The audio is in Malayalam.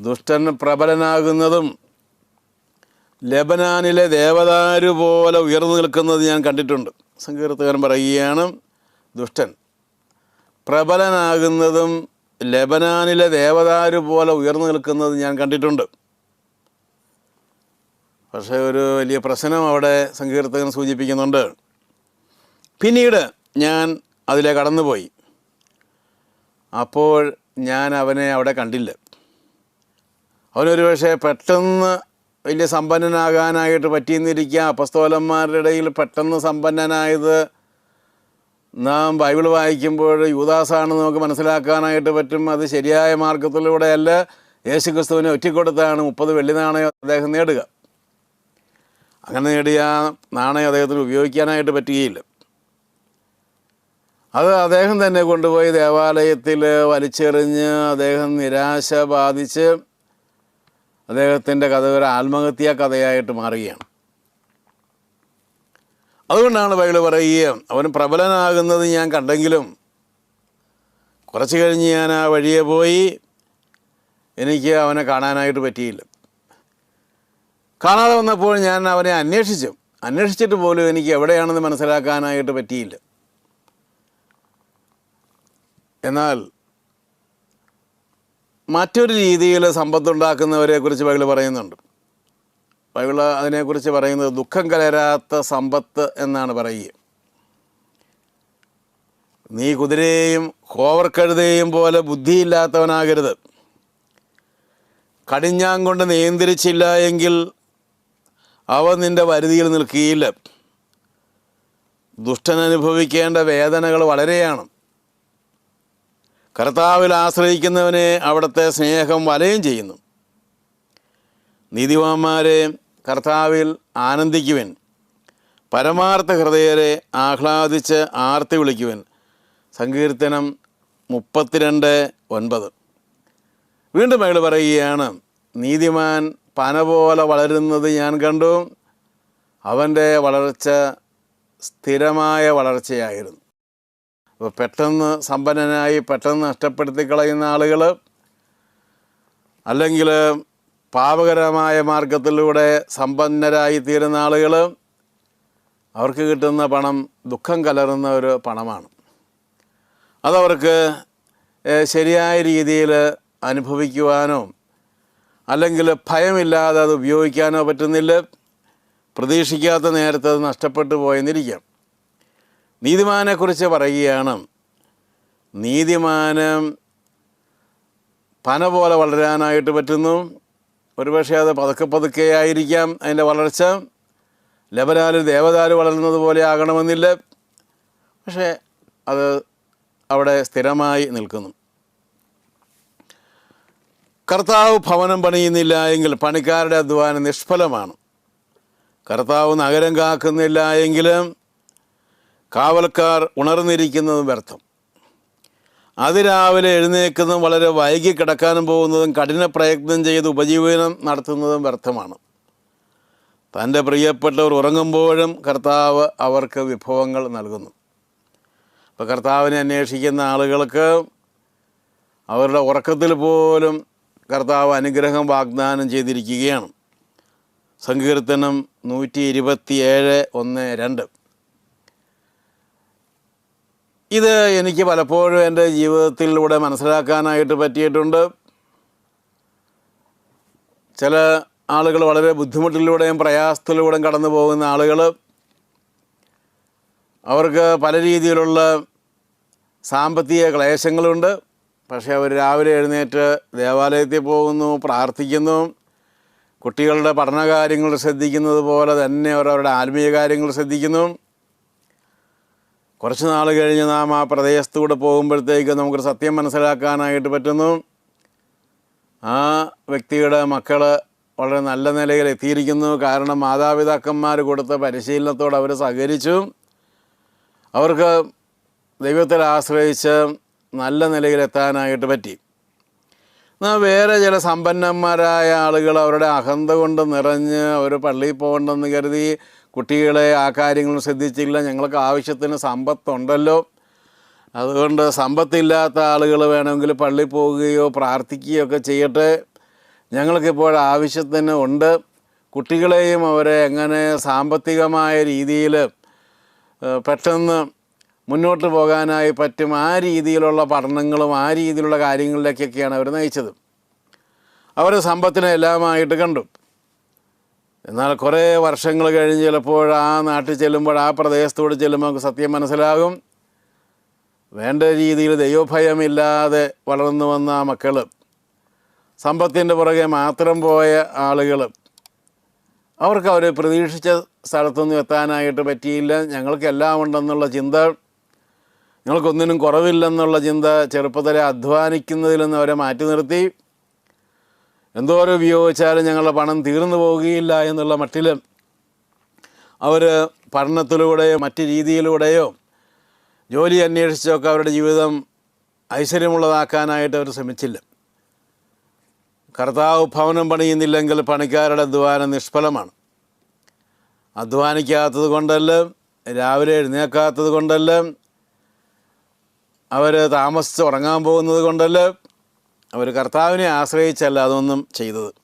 ദുഷ്ടൻ പ്രബലനാകുന്നതും ലബനാനിലെ ദേവദാരു പോലെ ഉയർന്നു നിൽക്കുന്നത് ഞാൻ കണ്ടിട്ടുണ്ട്. സങ്കീർത്തകൻ പറയുകയാണ് ദുഷ്ടൻ പ്രബലനാകുന്നതും ലബനാനിലെ ദേവദാരു പോലെ ഉയർന്നു നിൽക്കുന്നത് ഞാൻ കണ്ടിട്ടുണ്ട്. പക്ഷേ ഒരു വലിയ പ്രശ്നം അവിടെ സങ്കീർത്തകൻ സൂചിപ്പിക്കുന്നുണ്ട്. പിന്നീട് ഞാൻ അതിലെ കടന്നുപോയി. അപ്പോൾ ഞാൻ അവനെ അവിടെ കണ്ടില്ല. അവനൊരു പക്ഷേ പെട്ടെന്ന് വലിയ സമ്പന്നനാകാനായിട്ട് പറ്റിയെന്നിരിക്കുക അപ്പസ്തോലന്മാരുടെ ഇടയിൽ പെട്ടെന്ന് സമ്പന്നനായത് നാം ബൈബിൾ വായിക്കുമ്പോൾ യൂദാസാണെന്ന് നമുക്ക് മനസ്സിലാക്കാനായിട്ട് പറ്റും. അത് ശരിയായ മാർഗത്തിലൂടെയല്ല. യേശു ക്രിസ്തുവിനെ ഒറ്റിക്കൊടുത്താണ് മുപ്പത് വെള്ളി നാണയം അദ്ദേഹം നേടുക. അങ്ങനെ നേടിയ നാണയം അദ്ദേഹത്തിന് ഉപയോഗിക്കാനായിട്ട് പറ്റുകയില്ല. അത് അദ്ദേഹം തന്നെ കൊണ്ടുപോയി ദേവാലയത്തിൽ വലിച്ചെറിഞ്ഞ് അദ്ദേഹം നിരാശ ബാധിച്ച് അദ്ദേഹത്തിന്റെ കഥ ഒരു ആത്മഹത്യാ കഥയായിട്ട് മാറുകയാണ്. അതുകൊണ്ടാണ് ബൈബിൾ പറയുക അവൻ പ്രബലനാകുന്നത് ഞാൻ കണ്ടെങ്കിലും കുറച്ച് കഴിഞ്ഞ് ഞാൻ ആ വഴിയെ പോയി എനിക്ക് അവനെ കാണാനായിട്ട് പറ്റിയില്ല. കാണാതെ വന്നപ്പോൾ ഞാൻ അവനെ അന്വേഷിച്ചു. അന്വേഷിച്ചിട്ട് പോലും എനിക്ക് എവിടെയാണെന്ന് മനസ്സിലാക്കാനായിട്ട് പറ്റിയില്ല. എന്നാൽ മറ്റൊരു രീതിയിൽ സമ്പത്തുണ്ടാക്കുന്നവരെ കുറിച്ച് ബൈബിൾ പറയുന്നുണ്ട്. ബൈബിൾ അതിനെക്കുറിച്ച് പറയുന്നത് ദുഃഖം കലരാത്ത സമ്പത്ത് എന്നാണ് പറയുക. നീ കുതിരയെയും ഹോവർക്കഴുതയെയും പോലെ ബുദ്ധിയില്ലാത്തവനാകരുത്. കടിഞ്ഞാൻ കൊണ്ട് നിയന്ത്രിച്ചില്ല എങ്കിൽ അവ നിന്റെ വരുതിയിൽ നിൽക്കുകയില്ല. ദുഷ്ടൻ അനുഭവിക്കേണ്ട വേദനകൾ വളരെയാണ്. കർത്താവിൽ ആശ്രയിക്കുന്നവനെ അവിടുത്തെ സ്നേഹം വലയും ചെയ്യുന്നു. നീതിവാന്മാരെ കർത്താവിൽ ആനന്ദിക്കുവൻ. പരമാർത്ഥ ഹൃദയരെ ആഹ്ലാദിച്ച് ആർത്തി വിളിക്കുവൻ. സങ്കീർത്തനം മുപ്പത്തിരണ്ട് ഒൻപത്. വീണ്ടും അയാൾ പറയുകയാണ് നീതിമാൻ പന പോലെ വളരുന്നത് ഞാൻ കണ്ടു. അവന്റെ വളർച്ച സ്ഥിരമായ വളർച്ചയായിരുന്നു. പെട്ടെന്ന് സമ്പന്നനായി പെട്ടെന്ന് നഷ്ടപ്പെടുത്തി കളയുന്ന ആളുകൾ അല്ലെങ്കിൽ പാപകരമായ മാർഗത്തിലൂടെ സമ്പന്നരായി തീരുന്ന ആളുകൾ അവർക്ക് കിട്ടുന്ന പണം ദുഃഖം കലർന്ന ഒരു പണമാണ്. അതവർക്ക് ശരിയായ രീതിയിൽ അനുഭവിക്കുവാനോ അല്ലെങ്കിൽ ഭയമില്ലാതെ അത് ഉപയോഗിക്കാനോ പറ്റുന്നില്ല. പ്രതീക്ഷിക്കാത്ത നേരത്തെ അത് നഷ്ടപ്പെട്ടു പോയെന്നിരിക്കാം. നീതിമാനെക്കുറിച്ച് പറയുകയാണ്. നീതിമാന് പന പോലെ വളരാനായിട്ട് പറ്റുന്നു. ഒരുപക്ഷെ അത് പതുക്കെ പതുക്കെ ആയിരിക്കാം അതിന്റെ വളർച്ച. ലബനാലിൽ ദേവദാരു വളരുന്നത് പോലെ ആകണമെന്നില്ല. പക്ഷേ അത് അവിടെ സ്ഥിരമായി നിൽക്കുന്നു. കർത്താവ് ഭവനം പണിയുന്നില്ല എങ്കിൽ പണിക്കാരുടെ അധ്വാനം നിഷ്ഫലമാണ്. കർത്താവ് നഗരം കാക്കുന്നില്ല എങ്കിലും കാവൽക്കാർ ഉണർന്നിരിക്കുന്നതും വ്യർത്ഥം. അതിരാവിലെ എഴുന്നേക്കുന്നതും വളരെ വൈകി കിടക്കാനും പോകുന്നതും കഠിന പ്രയത്നം ചെയ്ത് ഉപജീവനം നടത്തുന്നതും വ്യർത്ഥമാണ്. തന്റെ പ്രിയപ്പെട്ടവർ ഉറങ്ങുമ്പോഴും കർത്താവ് അവർക്ക് വിഭവങ്ങൾ നൽകുന്നു. അപ്പോൾ കർത്താവിനെ അന്വേഷിക്കുന്ന ആളുകൾക്ക് അവരുടെ ഉറക്കത്തിൽ പോലും കർത്താവ് അനുഗ്രഹം വാഗ്ദാനം ചെയ്തിരിക്കുകയാണ്. സങ്കീർത്തനം നൂറ്റി ഇരുപത്തിയേഴ് ഒന്ന് രണ്ട്. ഇത് എനിക്ക് പലപ്പോഴും എന്റെ ജീവിതത്തിലൂടെ മനസ്സിലാക്കാനായിട്ട് പറ്റിയിട്ടുണ്ട്. ചില ആളുകൾ വളരെ ബുദ്ധിമുട്ടിലൂടെയും പ്രയാസത്തിലൂടെയും കടന്നു പോകുന്ന ആളുകൾ അവർക്ക് പല രീതിയിലുള്ള സാമ്പത്തിക ക്ലേശങ്ങളുണ്ട്. പക്ഷേ അവർ രാവിലെ എഴുന്നേറ്റ് ദേവാലയത്തിൽ പോകുന്നു പ്രാർത്ഥിക്കുന്നു. കുട്ടികളുടെ പഠനകാര്യങ്ങൾ ശ്രദ്ധിക്കുന്നത് പോലെ തന്നെ അവർ അവരുടെ ആത്മീയ കാര്യങ്ങൾ ശ്രദ്ധിക്കുന്നു. കുറച്ച് നാൾ കഴിഞ്ഞ് നാം ആ പ്രദേശത്തൂടെ പോകുമ്പോഴത്തേക്ക് നമുക്കൊരു സത്യം മനസ്സിലാക്കാനായിട്ട് പറ്റുന്നു. ആ വ്യക്തിയുടെ മക്കൾ വളരെ നല്ല നിലയിൽ എത്തിയിരിക്കുന്നു. കാരണം മാതാപിതാക്കന്മാർ കൊടുത്ത പരിശീലനത്തോട് അവർ സഹകരിച്ചു. അവർക്ക് ദൈവത്തിൽ ആശ്രയിച്ച് നല്ല നിലയിലെത്താനായിട്ട് പറ്റി. എന്നാൽ വേറെ ചില സമ്പന്നന്മാരായ ആളുകൾ അവരുടെ അഹന്ത കൊണ്ട് നിറഞ്ഞ് അവർ പള്ളിയിൽ പോകണ്ടെന്ന് കരുതി കുട്ടികളെ ആ കാര്യങ്ങൾ ശ്രദ്ധിച്ചില്ല. ഞങ്ങൾക്ക് ആവശ്യത്തിന് സമ്പത്തുണ്ടല്ലോ. അതുകൊണ്ട് സമ്പത്തില്ലാത്ത ആളുകൾ വേണമെങ്കിൽ പള്ളി പോവുകയോ പ്രാർത്ഥിക്കുകയോ ഒക്കെ ചെയ്യട്ടെ. ഞങ്ങൾക്കിപ്പോൾ ആവശ്യത്തിന് ഉണ്ട്. കുട്ടികളെയും അവരെ എങ്ങനെ സാമ്പത്തികമായ രീതിയിൽ പെട്ടെന്ന് മുന്നോട്ട് പോകാനായി പറ്റും ആ രീതിയിലുള്ള പഠനങ്ങളും ആ രീതിയിലുള്ള കാര്യങ്ങളിലേക്കൊക്കെയാണ് അവർ നയിച്ചത്. അവർ സമ്പത്തിനെ എല്ലാമായിട്ട് കണ്ടു. എന്നാൽ കുറേ വർഷങ്ങൾ കഴിഞ്ഞ് ചിലപ്പോൾ ആ നാട്ടിൽ ചെല്ലുമ്പോൾ ആ പ്രദേശത്തോട് ചെല്ലുമ്പോൾ നമുക്ക് സത്യം മനസ്സിലാകും. വേണ്ട രീതിയിൽ ദൈവഭയമില്ലാതെ വളർന്നു വന്ന ആ മക്കൾ. സമ്പത്തിന്റെ പുറകെ മാത്രം പോയ ആളുകൾ. അവർക്ക് അവർ പ്രതീക്ഷിച്ച സ്ഥലത്തൊന്നും എത്താനായിട്ട് പറ്റിയില്ല. ഞങ്ങൾക്കെല്ലാം ഉണ്ടെന്നുള്ള ചിന്ത. ഞങ്ങൾക്കൊന്നിനും കുറവില്ലെന്നുള്ള ചിന്ത ചെറുപ്പത്തിലെ അധ്വാനിക്കുന്നതിൽ നിന്ന് അവരെ മാറ്റി നിർത്തി. എന്തോരം ഉപയോഗിച്ചാലും ഞങ്ങളുടെ പണം തീർന്നു പോവുകയില്ല എന്നുള്ള മട്ടിൽ അവർ പഠനത്തിലൂടെയോ മറ്റ് രീതിയിലൂടെയോ ജോലി അന്വേഷിച്ചൊക്കെ അവരുടെ ജീവിതം ഐശ്വര്യമുള്ളതാക്കാനായിട്ട് അവർ ശ്രമിച്ചില്ല. കർത്താവ് ഭവനം പണിയുന്നില്ലെങ്കിൽ പണിക്കാരുടെ അധ്വാനം നിഷ്ഫലമാണ്. അധ്വാനിക്കാത്തത് കൊണ്ടല്ല രാവിലെ എഴുന്നേക്കാത്തത് കൊണ്ടല്ല അവർ താമസിച്ച് ഉറങ്ങാൻ പോകുന്നത് കൊണ്ടല്ല അവർ കർത്താവിനെ ആശ്രയിച്ചല്ല അതൊന്നും ചെയ്തത്.